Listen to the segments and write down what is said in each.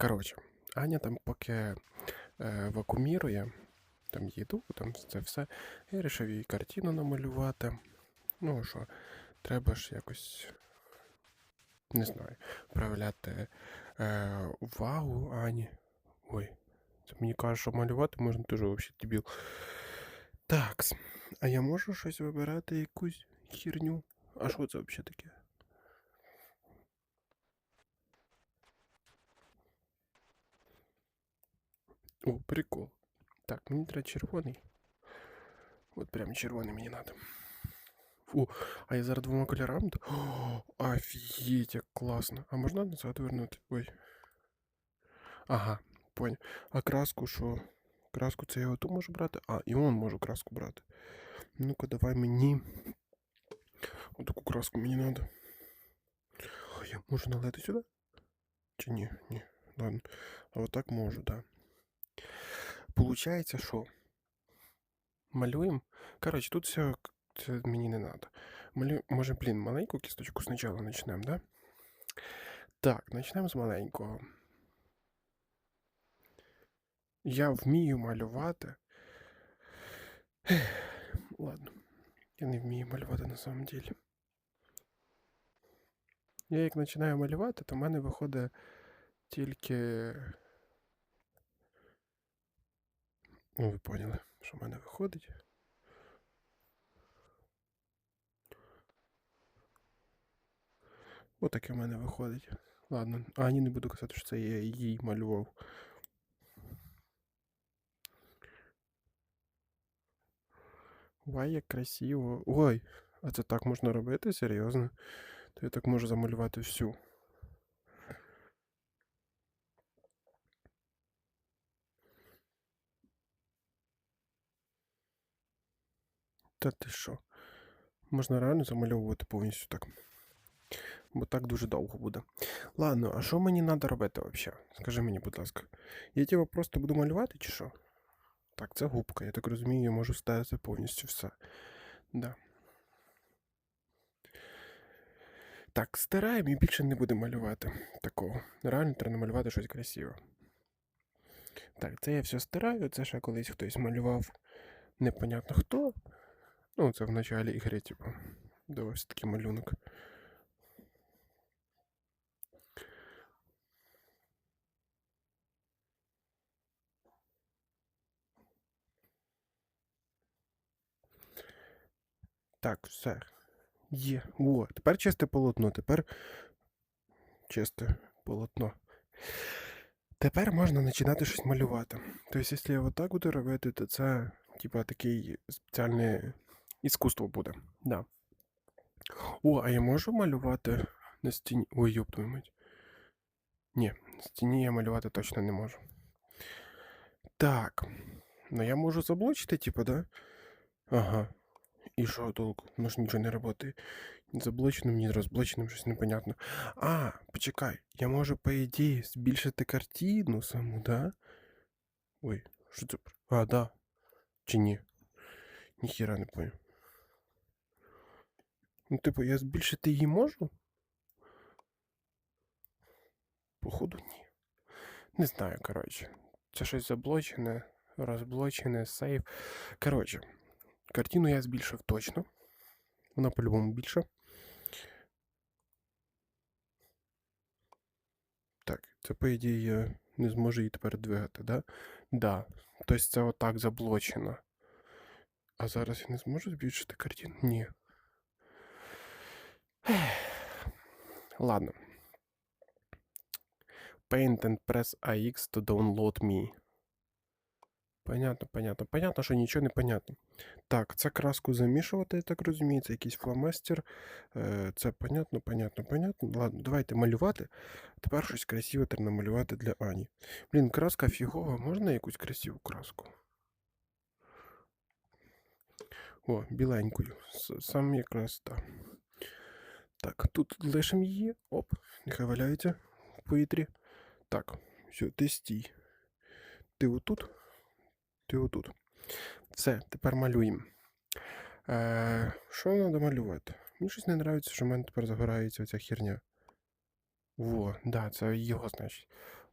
Коротше, Аня там поки е, вакуумірує, там їду, там це все. Я вирішив їй картину намалювати. Ну що, треба ж якось, не знаю, проявляти е, увагу Ані. Ой, це мені каже, що малювати можна дуже взагалі дебіл. Так, а я можу щось вибирати, якусь херню? А що це взагалі таке? О, прикол. Так, мені треба червоний. От прям червоний мені надо. Фу, а я зараз двома кольорами. О, офігеть, як класно. А можна назад вернути? Ой. Ага, понял. А краску що? Краску це я оту можу брати? А, і он можу краску брати. Ну-ка, давай мені. Отаку краску мені надо. Ой, я можу налити сюди? Чи ні? Ні. Ладно. А отак можу, так. Да. Получається, що? Малюємо. Коротше, тут все це мені не треба. Малю... Може, блін, маленьку кісточку спочатку почнемо, да? Так, почнемо з маленького. Я вмію малювати. Ладно. Я не вмію малювати на самом деле. Я як починаю малювати, то в мене виходить тільки. Ну, ви поняли, що в мене виходить. Отаке в мене виходить. Ладно, Ані не буду казати, що це я їй малював. Вай, як красиво. Ой, а це так можна робити? Серйозно? То я так можу замалювати всю. Та ти що? Можна реально замальовувати повністю так. Бо так дуже довго буде. Ладно, а що мені треба робити взагалі? Скажи мені, будь ласка. Я тебе просто буду малювати чи що? Так, це губка, я так розумію, я можу ставити повністю все. Да. Так, стараємо і більше не будемо малювати такого. Реально треба намалювати щось красиве. Так, це я все стираю, це ще колись хтось малював непонятно хто. Ну, це в началі ігри, типу. Ось такий малюнок. Так, все. Є. О, тепер чисте полотно, тепер чисте полотно. Тепер можна починати щось малювати. Тобто, якщо я отак буду робити, то це, типа, такий спеціальне іскусство буде. Да. О, а я можу малювати на стіні. Ой, ёб твою мать. Ні, на стіні я малювати точно не можу. Так. Ну я можу заблочити, типа, да? Ага. І що толку? Ну ж нічого не працює. Ні заблоченим, ні розблоченим, щось непонятно. А, почекай, я можу, по ідеї, збільшити картину саму, да? Ой, що це? А, да. Чи ні? Ніхіра не понял. Ну, типу, я збільшити її можу? Походу, ні. Не знаю, коротше. Це щось заблочене, розблочене, сейф. Коротше, картину я збільшив точно. Вона по-любому більша. Так, це, по ідеї, я не зможу її тепер двигати, да? Да. Тобто це отак заблочено. А зараз я не зможу збільшити картину? Ні. Ладно. Paint and press AX to download me. Понятно, понятно. Понятно, що нічого не понятно. Так, це краску замішувати, я так розумію, це якийсь фломастер. Е, Це понятно, понятно, понятно. Ладно, давайте малювати. Тепер щось красиве треба намалювати для Ані. Блін, краска фігова, можна якусь красиву краску? О, біленькою. Сам якраз так. Так, тут лишимо її. Оп, нехай валяється в повітрі. Так, все, ти стій. Ти отут. Ти отут. Все, тепер малюємо. Е, що треба малювати? Мені щось не подобається, що в мене тепер загорається оця херня. Во, да, це його, значить.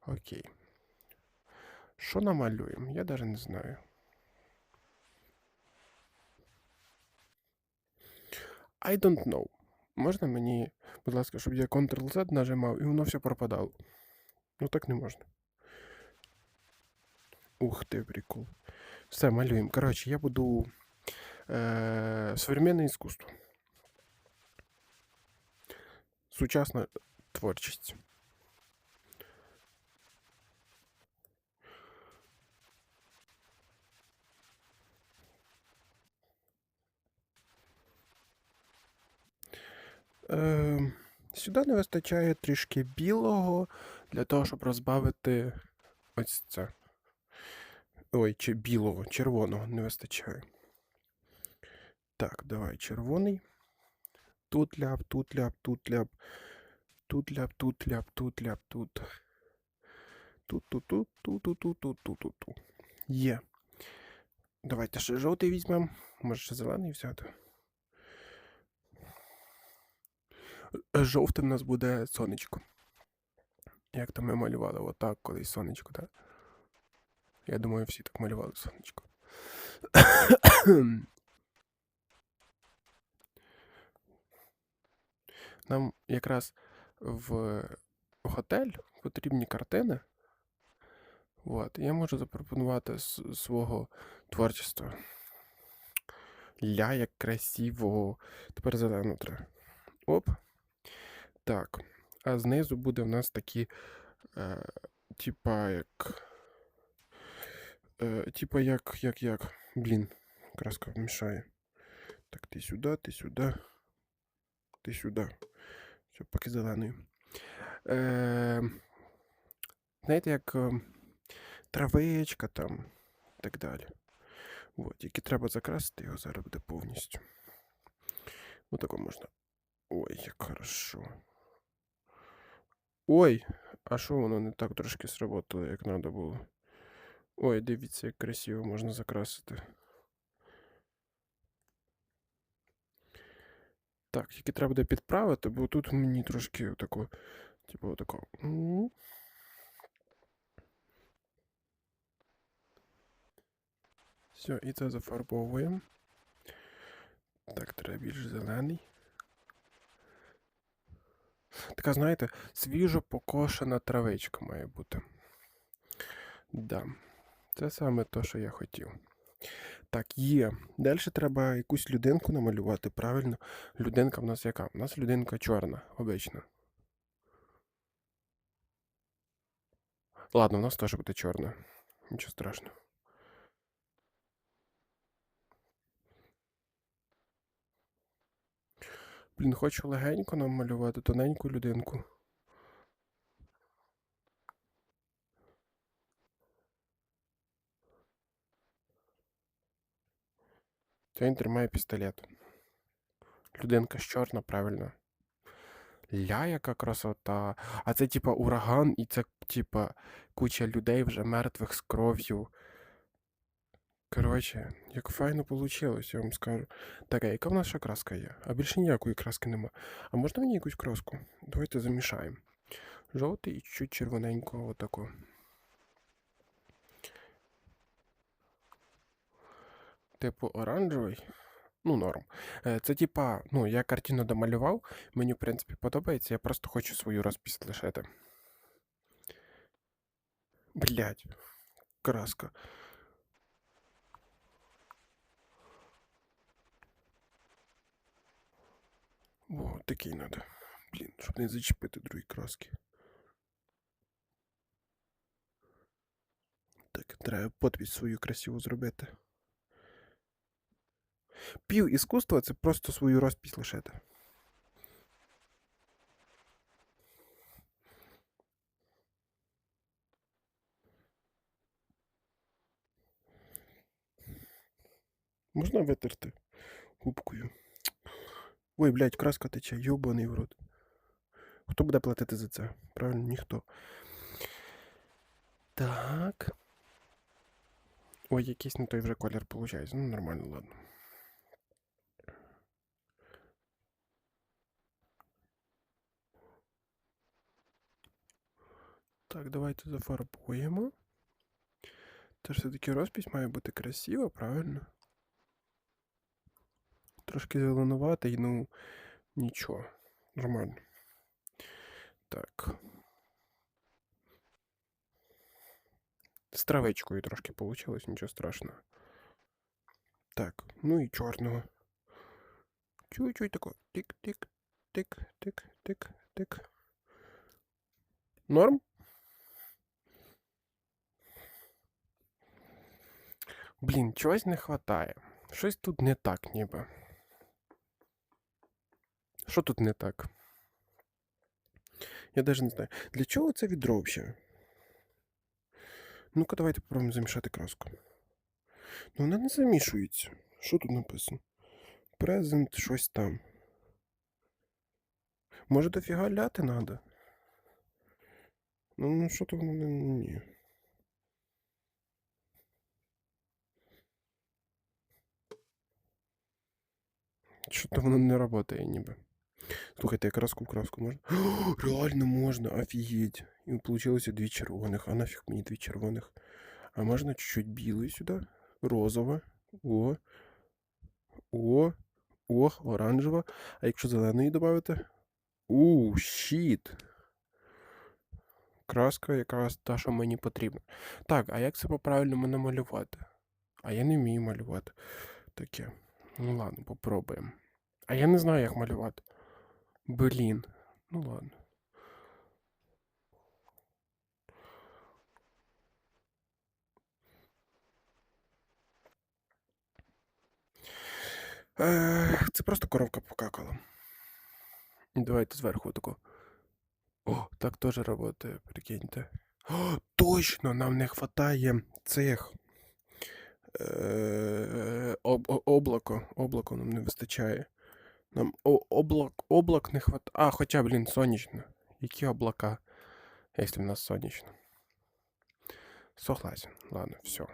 Окей. Що намалюємо? Я навіть не знаю. I don't know. Можна мені, будь ласка, щоб я Ctrl-Z нажимав і воно все пропадало. Ну так не можна. Ух ти, прикол. Все, малюємо. Коротше, я буду е, современне іскусство. Сучасна творчість. Е, сюди не вистачає трішки білого для того, щоб розбавити ось це. Ой, чи білого, червоного не вистачає. Так, давай червоний. Тут ляп, тут ляп, тут ляп. Тут ляп, тут ляп, тут ляп, тут. Тут, тут, тут, тут, тут, тут, тут, тут, тут. Є. Давайте ще жовтий візьмемо. Може ще зелений взяти. Е, Жовтим у нас буде сонечко. Як то ми малювали отак колись сонечко, так? Я думаю, всі так малювали сонечко. Нам якраз в готель потрібні картини. От, я можу запропонувати свого творчества. Ля, як красиво. Тепер зелену треба. Оп. Так. А знизу буде в нас такі, е, типа як. Е, типа як, як, як. Блін, краска мішає. Так, ти сюди, ти сюди. Ти сюди. Все, поки зеленою. Е, знаєте, як е, травичка там і так далі. От, тільки треба закрасити його зараз буде повністю. Отако можна. Ой, як хорошо. Ой, а що воно не так трошки сработало, як треба було? Ой, дивіться, як красиво можна закрасити. Так, тільки треба буде підправити, бо тут мені трошки отако, типу отако. Все, і це зафарбовуємо. Так, треба більш зелений. Така, знаєте, свіжо покошена травичка має бути. Да. Це саме те, що я хотів. Так, є. Далі треба якусь людинку намалювати, правильно? Людинка в нас яка? У нас людинка чорна, обична. Ладно, у нас теж буде чорна. Нічого страшного. Блін, хочу легенько намалювати тоненьку людинку. Це він тримає пістолет. Людинка ж чорна, правильно. Ля, яка красота. А це типа ураган, і це, типа, куча людей вже мертвих з кров'ю. Коротше, як файно вийшло, я вам скажу. Так, а яка в нас ще краска є? А більше ніякої краски нема. А можна мені якусь краску? Давайте замішаємо. Жовтий і чуть червоненького отако. Типу оранжевий. Ну, норм. Е, Це типа, ну, я картину домалював, мені, в принципі, подобається, я просто хочу свою розпись лишити. Блять, краска. О, такий надо. Блін, щоб не зачепити другі краски. Так, треба подпись свою красиву зробити. Пів іскусства це просто свою розпись лишити. Можна витерти губкою. Ой, блядь, краска тече, йобаний в рот. Хто буде платити за це? Правильно, ніхто. Так. Ой, якийсь не той вже колір виходить. Ну, нормально, ладно. Так, давайте зафарбуємо. Це ж все-таки розпись має бути красива, правильно? Трошки зеленуватий, ну нічого. Нормально. Так. З травичкою трошки вийшло, нічого страшного. Так, ну і чорного. Чуть-чуть тако. Тик-тик, тик, тик, тик, тик. Норм? Блін, чогось не хватає. Щось тут не так, ніби. Що тут не так? Я навіть не знаю. Для чого це відро взагалі? Ну-ка, давайте попробуємо замішати краску. Ну, вона не замішується. Що тут написано? Презент щось там. Може, дофіга ляти надо? Ну, ну що то воно не. Ні. Що то воно не працює ніби. Слухайте, краску в краску можна. О, реально можна, офігеть. І получилося дві червоних. А нафіг мені дві червоних. А можна чуть-чуть білої сюди. Розове. О. О. О, оранжева. А якщо зеленої додати? У, щіт. Краска якраз та, що мені потрібна. Так, а як це по-правильному намалювати? А я не вмію малювати. Таке. Ну ладно, попробуємо. А я не знаю, як малювати. Блін. Ну ладно. Це просто коровка покакала. Давайте зверху тако. О, так теж працює, прикиньте. О, точно, нам не вистачає цих. Е, об, облако. Облако нам не вистачає. Нам облак, облак не хватает. А, хоча, блін, сонячно. Які облака, якщо в нас сонячно? Согласен. Ладно, все.